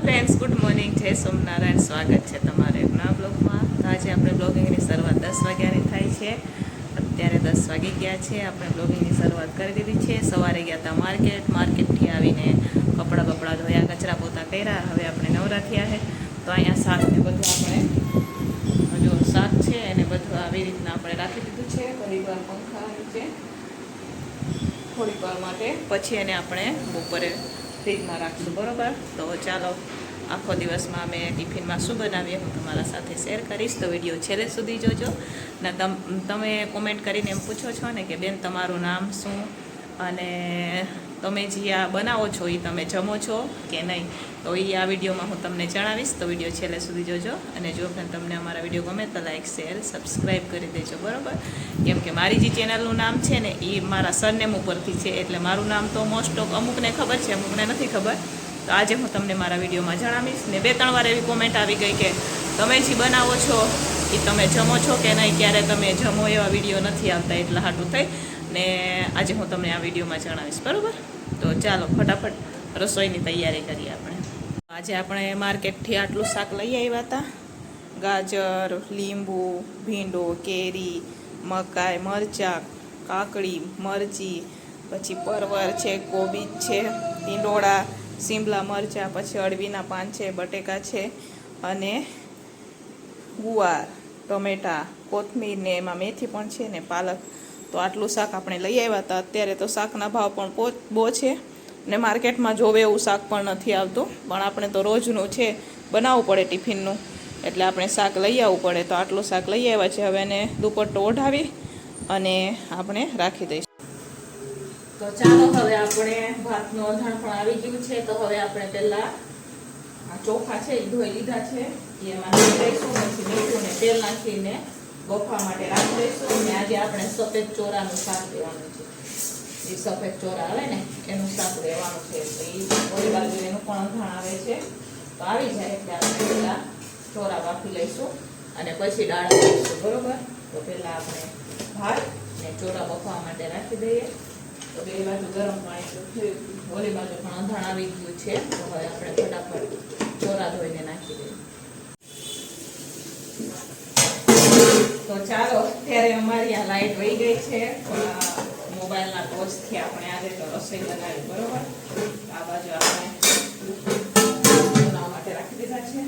Friends good morning જય સોમનારાયણ. સ્વાગત છે તમારે નવા બ્લોગમાં. તો આજે આપણે બ્લોગિંગની શરૂઆત દસ વાગ્યાની થાય છે. અત્યારે દસ વાગી ગયા છે. આપણે બ્લોગિંગની શરૂઆત કરી દીધી છે. સવારે ગયા હતા માર્કેટ માર્કેટથી આવીને કપડાં બપડા ધોયા, કચરા પોતા કર્યા હવે આપણે નવરા થયા છે. તો અહીંયા શાક ને બધું આપણે હજુ શાક છે એને બધું આવી રીતના આપણે રાખી દીધું છે. ઘણી વાર પંખા નીચે થોડીક વાર માટે પછી એને આપણે બપોરે ફ્રીજમાં રાખશું, બરોબર? તો ચાલો, આખો દિવસમાં અમે ટિફિનમાં શું બનાવીએ હું તમારા સાથે શેર કરીશ. તો વીડિયો છેલ્લે સુધી જોજો. ને તમ કોમેન્ટ કરીને એમ પૂછો છો ને કે બેન તમારું નામ શું? અને તમે જે આ બનાવો છો એ તમે જમો છો કે નહીં? તો એ આ વિડીયોમાં હું તમને જણાવીશ. તો વીડિયો છેલ્લે સુધી જોજો. અને જો પણ તમને અમારા વીડિયો ગમે તો લાઈક, શેર સબસ્ક્રાઈબ કરી દેજો. બરાબર? કેમ કે મારી જે ચેનલનું નામ છે ને એ મારા સરનેમ ઉપરથી છે. એટલે મારું નામ તો મોસ્ટ ઓફ અમુકને ખબર છે, અમુકને નથી ખબર. તો આજે હું તમને મારા વિડીયોમાં જણાવીશ. ને બે ત્રણ વાર એવી કોમેન્ટ આવી ગઈ કે, તમે જે બનાવો છો એ તમે જમો છો કે નહીં? ક્યારે તમે જમો એવા વીડિયો નથી આવતા. એટલા હાટું થઈ. ને આજે હું તમને આ વિડીયોમાં જણાવીશ, બરાબર? તો ચાલો, ફટાફટ રસોઈની તૈયારી કરીએ આપણે. આજે આપણે માર્કેટથી આટલું શાક લઈ આવ્યા હતા. ગાજર, લીંબુ, ભીંડો, કેરી, મકાઈ, મરચાં, કાકડી, મરચી, પછી પરવર છે, કોબીજ છે, ટીંડોળા, સિમલા મરચાં, પછી અળવીના પાન છે, બટેકા છે અને ગુવાર, ટમેટા, કોથમીર ને એમાં મેથી પણ છે ને પાલક તો આટલું શાક આપણે લઈ આવ્યા હતા. અત્યારે તો શાકના ભાવ પણ બહુ છે ને માર્કેટમાં જોવે એવું શાક પણ નથી આવતું. પણ આપણે તો રોજનું છે, બનાવવું પડે ટિફિનનું. એટલે આપણે શાક લઈ આવવું પડે. તો આટલું શાક લઈ આવ્યા છે. હવે એને દુપટ્ટો ઓઢાવી અને આપણે રાખી દઈશું. તો ચાલો હવે આપણે ભાતનું અધાણ પણ આવી ગયું છે. તો હવે આપણે પહેલાં આ ચોખા છે એ ધોઈ લીધા છે. એમાં મીઠું ને તેલ નાખીને બફવા માટે રાખી દઈશું અને આજે આપણે સફેદ ચોરાનું શાક લેવાનું છે. એ સફેદ ચોરા આવે ને, એનું શાક લેવાનું છે. તો એ ઓલી બાજુ એનું પણ અંધાણ આવે છે. તો આવી જાય એટલે આપણે પહેલાં ચોરા બાફી લઈશું અને પછી દાળ લઈશું બરોબર? તો પહેલાં આપણે ભાત ને ચોરા બફવા માટે રાખી દઈએ. તો બે બાજુ ગરમ પાણી થયું ઓલી બાજુ પણ અંધાણ આવી ગયું છે. તો હવે આપણે ફટાફટ ચોરા ધોઈને નાખી દઈએ. તો ચાલો, અત્યારે અમારી આ લાઈટ વહી ગઈ છે. મોબાઈલના ટોચથી આપણે આજે તો રસોઈ બનાવી, બરોબર? આ બાજુ આપણે બનાવવા માટે રાખી દીધા છે.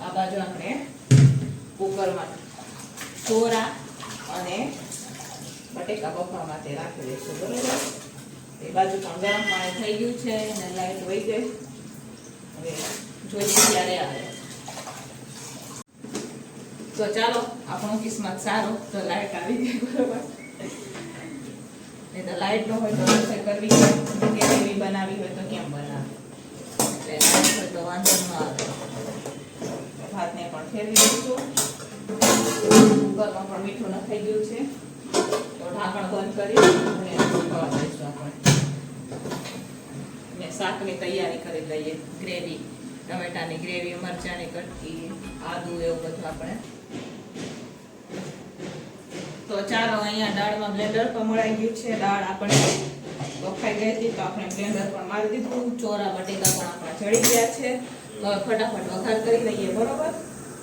આ બાજુ આપણે કુકરમાં ચોરા અને બટેકા બફવા માટે રાખી દઈશું, બરોબર? એ બાજુ પણ ગરમ પાણી થઈ ગયું છે અને લાઈટ વહી ગઈ. હવે જોઈએ ક્યારે આવે. તો ચાલો, આપણો કિસ્મત સારો. તો લાઈટ આવી ગઈ, બરોબર? નહીં તો લાઈટ ન હોય તો રસોઈ કરવી? કે એવી બનાવી હોય તો કેમ બનાવે? એટલે તો વાંધો ન આવે. ભાતને પણ ફેરવી દઈશું. કુકરમાં પણ મીઠું નખાઈ ગયું છે. તો ઢાંકણ બંધ કરી અને પકવા દઈશું આપણે. ને શાકની તૈયારી કરી લઈએ. ગ્રેવી, ટમેટાની ગ્રેવી, મરચાંની કટકી, આદુ, એવું બધું આપણે તો ચાલો અહીંયા દાળમાં બ્લેન્ડર પણ મળાઈ ગયું છે. દાળ આપણે બફાઈ ગઈ હતી તો આપણે બ્લેન્ડર પણ મારી દીધું. ચોરા, બટેકા પણ આપણા ચડી ગયા છે. તો ફટાફટ વઘાર કરી લઈએ, બરોબર?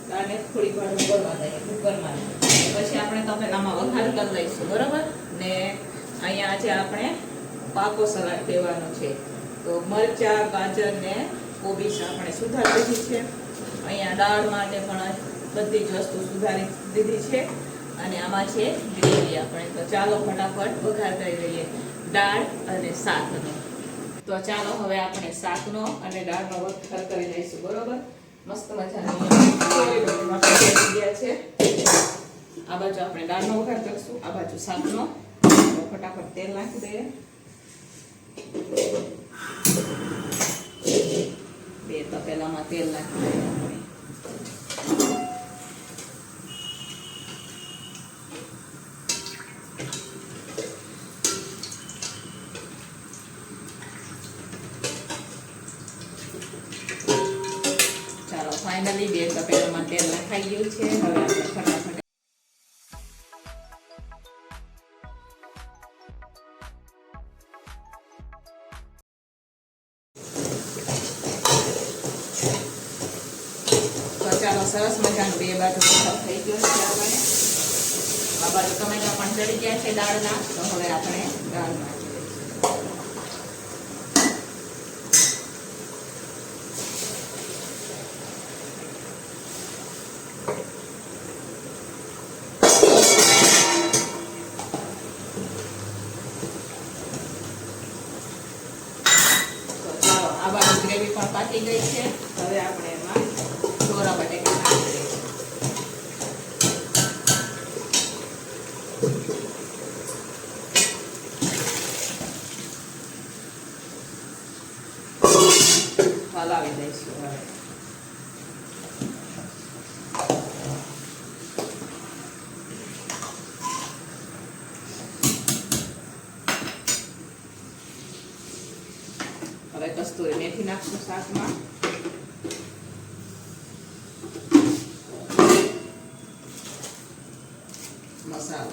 દાળને થોડી વાર ઉકળવા દઈએ, કુકરમાં. પછી આપણે તપેલામાં વઘાર કરી લઈશું, બરોબર? ને અહીંયા આજે આપણે પાકો સલાડ દેવાનો છે. તો મરચા, ગાજર ને કોબીજ આપણે સુધારી દીધી છે. અહીંયા દાળ માટે પણ બધી જ વસ્તુ સુધારી દીધી છે. અને આમાં છે ગ્રેવી આપણે. તો ચાલો ફટાફટ વઘાર કરી લઈએ. દાળ અને શાકનો. તો ચાલો હવે આપણે શાકનો અને દાળનો વઘાર કરી લઈશું, બરોબર? મસ્ત મજાની ગયા છે. આ બાજુ આપણે દાળનો વઘાર કરીશું, આ બાજુ શાકનો. ફટાફટ તેલ નાખી દઈએ. બે તપેલામાં તેલ નાખી દઈએ. તેલ ગયું છે. હવે આપણે સરસ મજાનું બે બાજુ થઈ ગયો છે આપણે આ બાજુ ટમેટા પણ ચડી ગયા છે દાળના. તો હવે આપણે દાળ નાખી દઈશું તો ચાલો આ બાજુ ગ્રેવી પણ પાકી ગઈ છે. હવે આપણે એમાં ચોરા બટેકા નાખી દઈશું હલાવી દઈશું હવે હવે કસ્તુરી મેથી નાખશું શાકમાં મસાલો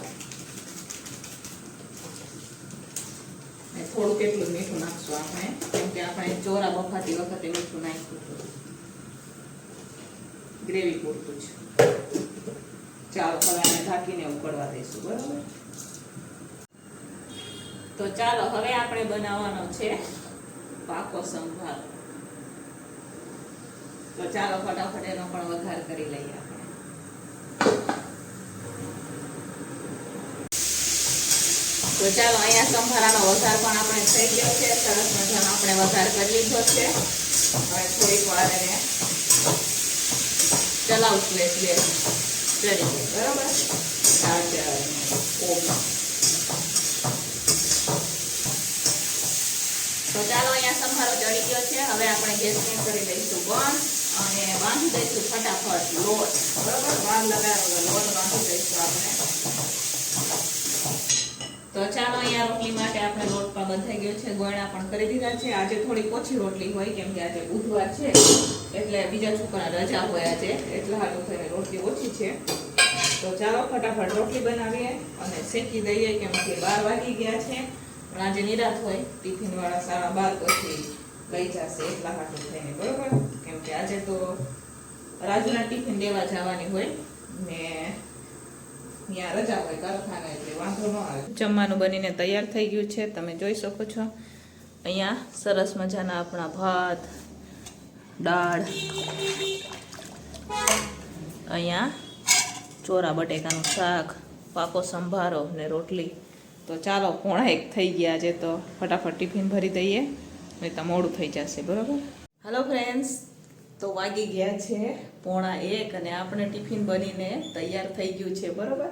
ને થોડુંક એટલું મીઠું નાખશું આપણે કેમ કે આપણે ચોરા બફાતી વખતે મીઠું નાખ્યું હતું ગ્રેવી પૂરતું છે ચાલો હવે આને ઢાંકીને ઉકળવા દઈશું બરાબર તો ચાલો હવે આપણે બનાવવાનો છે પાકો સંભાર તો ચાલો ફટાફટ એનો પણ વઘાર કરી લઈએ આપણે. તો ચાલો અહીંયા સંભારાનો વઘાર પણ આપણે થઈ ગયો છે. સરસ મજાનો આપણે વઘાર કરી લીધો છે. હવે થોડીક વાર એને ચલાવશું એટલે ચડી બરાબર? ઓમ તો ચાલો અહીંયા સંભારો ચડી ગયો છે. હવે આપણે ગેસ બંધ કરી લઈશું બંધ અને બાંધી દઈશું ફટાફટ લોટ. બરાબર? વાર લગાવેલો લોટ બાંધી દઈશું આપણે. તો ચાલો અહીંયા રોટલી માટે આપણે લોટ પણ બંધાઈ ગયો છે. ગોળા પણ કરી દીધા છે. આજે થોડીક ઓછી રોટલી હોય, કેમ કે આજે બુધવાર છે. એટલે બીજા છોકરા રજા હોય આજે. એટલે હાલ થઈને રોટલી ઓછી છે. તો ચાલો ફટાફટ રોટલી બનાવીએ અને શેકી દઈએ, કેમ કે બાર વાગી ગયા છે. પણ આજે નિરાત હોય ટિફિન વાળા સાડા બાર પછી લઈ જશે એટલા હાટું થઈને બરોબર? કેમ કે આજે તો રાજુના ટિફિન લેવા જવાની હોય, ને ત્યાં રજા વાંધો જમવાનું બનીને તૈયાર થઈ ગયું છે, તમે જોઈ શકો છો. અહીંયા સરસ મજાના આપણા ભાત, દાળ, અહીંયા ચોરા બટેકાનું શાક પાકો સંભારો ને રોટલી. તો ચાલો, પોણા એક થઈ ગયા છે તો ફટાફટ ટિફિન ભરી દઈએ નહીં તો મોડું થઈ જશે, બરાબર? હલો ફ્રેન્ડ્સ તો વાગી ગયા છે પોણા એક અને આપણે ટિફિન બનીને તૈયાર થઈ ગયું છે, બરાબર?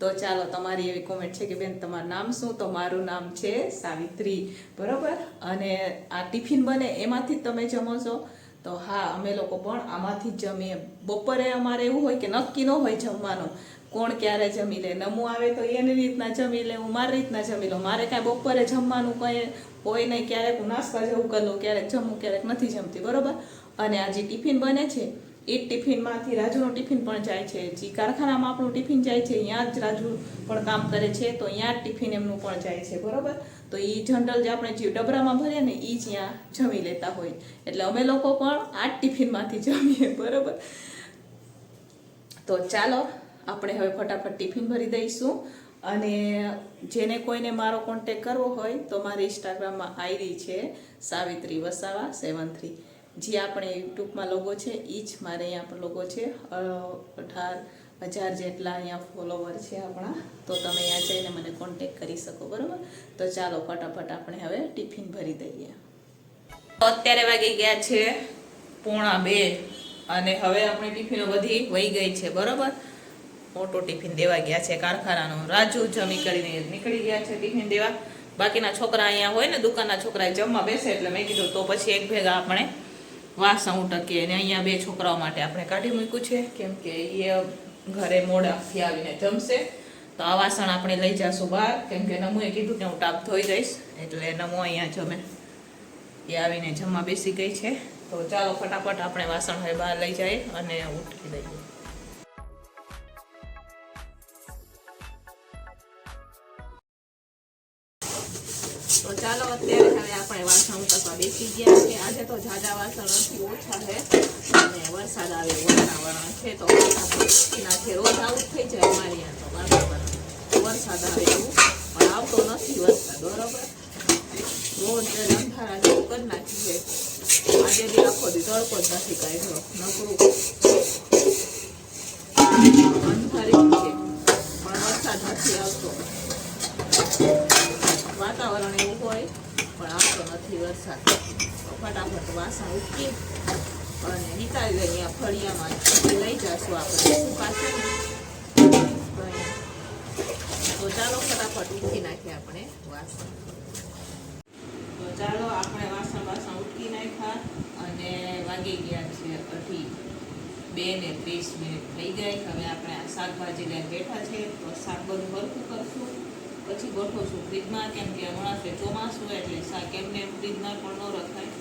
તો ચાલો, તમારી એવી કોમેન્ટ છે કે, બેન, તમારું નામ શું? તો મારું નામ છે સાવિત્રી, બરાબર? અને આ ટિફિન બને એમાંથી જ તમે જમો છો? તો હા, અમે લોકો પણ આમાંથી જ જમીએ. બપોરે અમારે એવું હોય કે નક્કી ન હોય જમવાનું. કોણ ક્યારે જમી લે? નમું આવે તો એની રીતના જમી લે, હું મારી રીતના જમી લઉં. મારે કાંઈ બપોરે જમવાનું કંઈ હોય નહીં, ક્યારેક હું નાસ્તા જેવું કરી લઉં, ક્યારેક જમું, ક્યારેક નથી જમતી, બરોબર? અને આ જે ટિફિન બને છે, એ ટિફિનમાંથી રાજુનું ટિફિન પણ જાય છે. જે કારખાનામાં આપણું ટિફિન જાય છે ત્યાં જ રાજુ પણ કામ કરે છે, તો ત્યાં જ ટિફિન એમનું પણ જાય છે, બરાબર? તો એ જનરલ જે આપણે જે ડબરામાં ભરીએ ને એ જ ત્યાં જમી લેતા હોય. એટલે અમે લોકો પણ આ જ ટિફિનમાંથી જમીએ, બરોબર? તો ચાલો આપણે હવે ફટાફટ ટિફિન ભરી દઈશું. અને જેને કોઈને મારો કોન્ટેક કરવો હોય તો મારી ઇન્સ્ટાગ્રામમાં આઈડી છે સાવિત્રી વસાવા સેવન થ્રી જે આપણે યુટ્યુબમાં લોગો છે એ જ મારે અહીંયા પર લોગો છે. અઢાર હજાર જેટલા અહીંયા ફોલોવર છે આપણા. તો તમે અહીંયા જઈને મને કોન્ટેક કરી શકો, બરાબર? તો ચાલો ફટાફટ આપણે હવે ટિફિન ભરી દઈએ. અત્યારે વાગી ગયા છે પોણા બે અને હવે આપણે ટિફિનો બધી વહી ગઈ છે, બરોબર? મોટો ટિફિન દેવા ગયા છે. કારખાનાનો રાજુ જમી કરીને નીકળી ગયા છે ટિફિન દેવા. બાકીના છોકરા અહીંયા હોય ને, દુકાનના છોકરા જમવા બેસે એટલે મેં કીધું, તો પછી એક ભેગા આપણે વાસણ ઉટકીએ. અને અહીંયા બે છોકરાઓ માટે આપણે કાઢી મૂક્યું છે. કેમ કે એ ઘરે મોડાથી આવીને જમશે. તો આ વાસણ આપણે લઈ જાશું બહાર. કેમ કે નમુએ કીધું કે હું ટાપ ધોઈ દઈશ. એટલે નમો અહીંયા જમે. એ આવીને જમવા બેસી ગઈ છે. તો ચાલો ફટાફટ આપણે વાસણ હવે બહાર લઈ જઈએ અને ઉઠી દઈએ. ચાલો, અત્યારે હવે આપણે વાસણ ઉતરવા બેસી ગયા છે આજે તો ઝાઝા વાસણ ઓછા છે. અને વરસાદ આવે, વાતાવરણ છે તો નાખે રોજ આવું થઈ જાય અમારે અહીંયા તો વાતાવરણ. વરસાદ આવે એવું, પણ આવતો નથી વરસાદ, બરોબર? રોજ અંધારા જેવું કરી નાખી છે આજે બી આખો દી તડકો જ નથી કાઢ્યો, નકરું. ફટાફટ વાસણ ઉટકી અને નીકાળી લઈએ ફળિયામાં. લઈ જશું આપણે તો ચાલો ફટાફટ ઉટકી નાખીએ આપણે વાસણ તો ચાલો આપણે વાસણ વાસણ ઉટકી નાખ્યા અને વાગી ગયા છે અઢી. બે ને ત્રીસ મિનિટ થઈ ગઈ હવે આપણે શાકભાજી લઈને બેઠા છે. તો શાક બધું હરખું કરશું. પછી ગોઠવશું ફ્રીજમાં કેમ કે હમણાં છે ચોમાસું એટલે શાક એમને એમ ફ્રીજમાં પણ ન રખાય.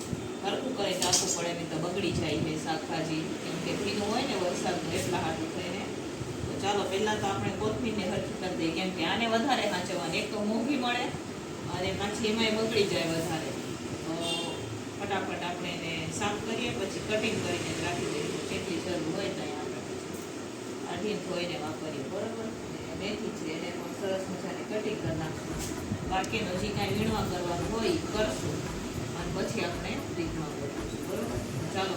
હરખું કરે રાખવું પડે, નહીં તો બગડી જાય છે શાકભાજી. કેમ કે ભીનું હોય ને વરસાદનું એટલા હાટું થઈને તો ચાલો, પહેલાં તો આપણે કોથમીરને હરખી કરી દઈએ. કેમ કે આને વધારે સાચવવાની એક તો મોંઘી મળે અને પાછી એમાંય બગડી જાય વધારે. તો ફટાફટ આપણે એને સાફ કરીએ, પછી કટિંગ કરીને રાખી દઈએ. જેટલી જરૂર હોય ત્યાં આપણે કાઢીને ધોઈને વાપરીએ. બરાબર? મેથી છે, એને પણ સરસ મજાની કટિંગ કરી નાખશું બાકીનું જે કાંઈ વીણવા કરવાનું હોય કરશું. અને પછી આપણે રીતમાં ગોઠવીશું બરાબર? ચાલો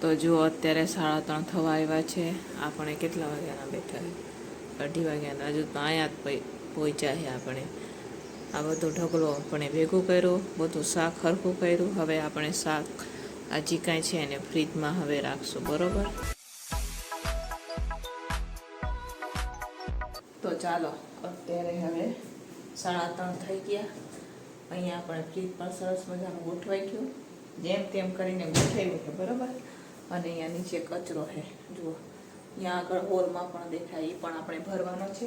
તો જુઓ, અત્યારે સાડા ત્રણ થવા આવ્યા છે. આપણે કેટલા વાગ્યાના બેઠા અઢી વાગ્યાના. હજુ તો અહીંયા જ પહોંચ્યા છે આપણે. આ બધો ઢગલો આપણે ભેગું કર્યું, બધું શાક હરખું કર્યું. હવે આપણે શાક આ કાંઈ છે એને ફ્રીજમાં હવે રાખશું. બરોબર? તો ચાલો, અત્યારે હવે સાડા ત્રણ થઈ ગયા. અહીંયા આપણે ફ્રીજ પણ સરસ મજાનું ગોઠવાઈ ગયું. જેમ તેમ કરીને ગોઠવ્યું છે, બરાબર? અને અહીંયા નીચે કચરો છે. જુઓ. અહીંયા આગળ હોલમાં પણ દેખાય એ પણ આપણે ભરવાનો છે.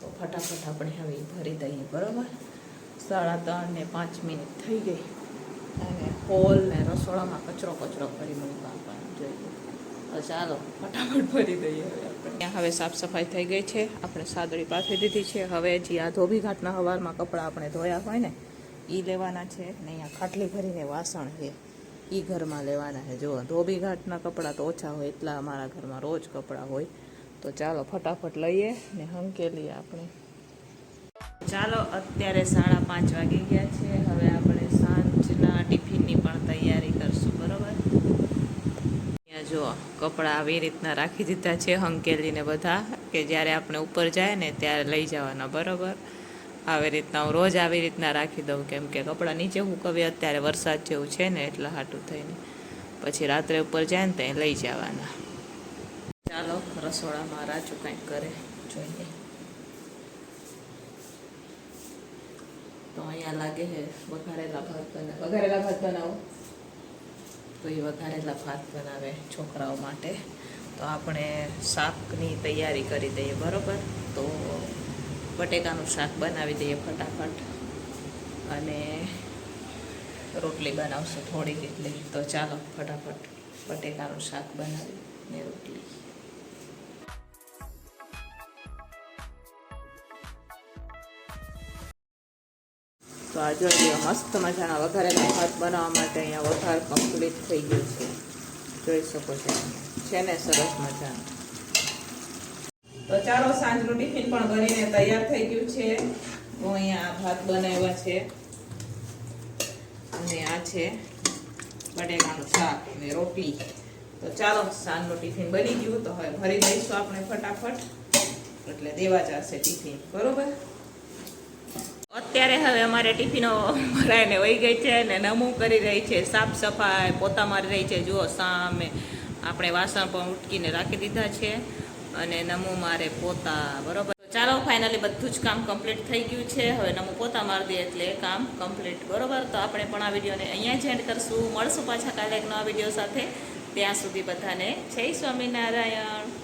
તો ફટાફટ આપણે હવે ભરી દઈએ, બરાબર? સાડા ત્રણ ને પાંચ મિનિટ થઈ ગઈ. અને હોલ ને રસોડામાં કચરો કચરો કરી મૂકવા જોઈએ. ચાલો. ફટાફટ ભરી દઈએ હવે ત્યાં હવે સાફ સફાઈ થઈ ગઈ છે. આપણે સાદડી પાથરી દીધી છે. હવે જે આ ધોબી ઘાટના હવારમાં કપડાં આપણે ધોયા હોય ને એ લેવાના છે. ને અહીંયા ખાટલી ભરીને વાસણ છે. એ ઘરમાં લેવાના છે. જો ધોબી ઘાટના કપડાં તો ઓછા હોય એટલા અમારા ઘરમાં રોજ કપડાં હોય. તો ચાલો ફટાફટ લઈએ ને હંકેલીએ આપણે. ચાલો અત્યારે સાડા પાંચ વાગી ગયા છે. હવે આપણે સાંજના ટિફિનની પણ તૈયારી કરશું બરોબર અહીંયા જો કપડાં આવી રીતના રાખી દીધા છે, હંકેલીને બધા, કે જ્યારે આપણે ઉપર જાય ને ત્યારે લઈ જવાના, બરોબર? આવી રીતના હું રોજ આવી રીતના રાખી દઉં, કેમ કે કપડાં નીચે હુકવીએ અત્યારે વરસાદ જેવું છે ને, એટલા હાટું થઈને. પછી રાત્રે ઉપર જાય ને ત્યાં લઈ જવાના. ચાલો, રસોડામાં રાજુ કંઈક કરે, જોઈએ. તો અહીંયા લાગે છે, વઘારેલા ભાત બનાવ, વઘારેલા ભાત બનાવો. તો એ વઘારેલા ભાત બનાવે છોકરાઓ માટે. તો આપણે શાકની તૈયારી કરી દઈએ, બરાબર? તો બટેકાનું શાક બનાવી દઈએ ફટાફટ અને રોટલી બનાવશું થોડીક એટલી. તો ચાલો, ફટાફટ બટેકાનું શાક બનાવી ને રોટલી. તો આ જોઈ મસ્ત મજાના વઘારેલા ભાત બનાવવા માટે અહીંયા વઘાર કમ્પ્લીટ થઈ ગયું છે. જોઈ શકો છો. છે ને સરસ મજાનું. તો ચાલો સાંજનું ટિફિન પણ ભરીને તૈયાર થઈ ગયું છે. હું અહીંયા ભાત બનાવ્યા છે. અને આ છે બટેકાનું શાક અને રોટલી. તો ચાલો સાંજનું ટિફિન બની ગયું. તો હવે ભરી દઈશું આપણે ફટાફટ. એટલે દેવા જશે ટિફિન. બરોબર? અત્યારે હવે અમારે ટિફિનો ભરાઈને વહી ગઈ છે ને નમું કરી રહી છે, સાફ સફાઈ, પોતા મારી રહી છે. જુઓ, સામે આપણે વાસણ પણ ઉટકીને રાખી દીધા છે અને નમું મારે પોતા, બરોબર? ચાલો ફાઇનલી બધું જ કામ કમ્પ્લીટ થઈ ગયું છે. હવે નમું પોતા મારી દે એટલે કામ કમ્પ્લીટ બરોબર? તો આપણે પણ આ વિડીયોને અહીંયા જ એન્ડ કરશું. મળશું પાછા કાલે એક નવા વીડિયો સાથે. ત્યાં સુધી બધાને જય સ્વામિનારાયણ.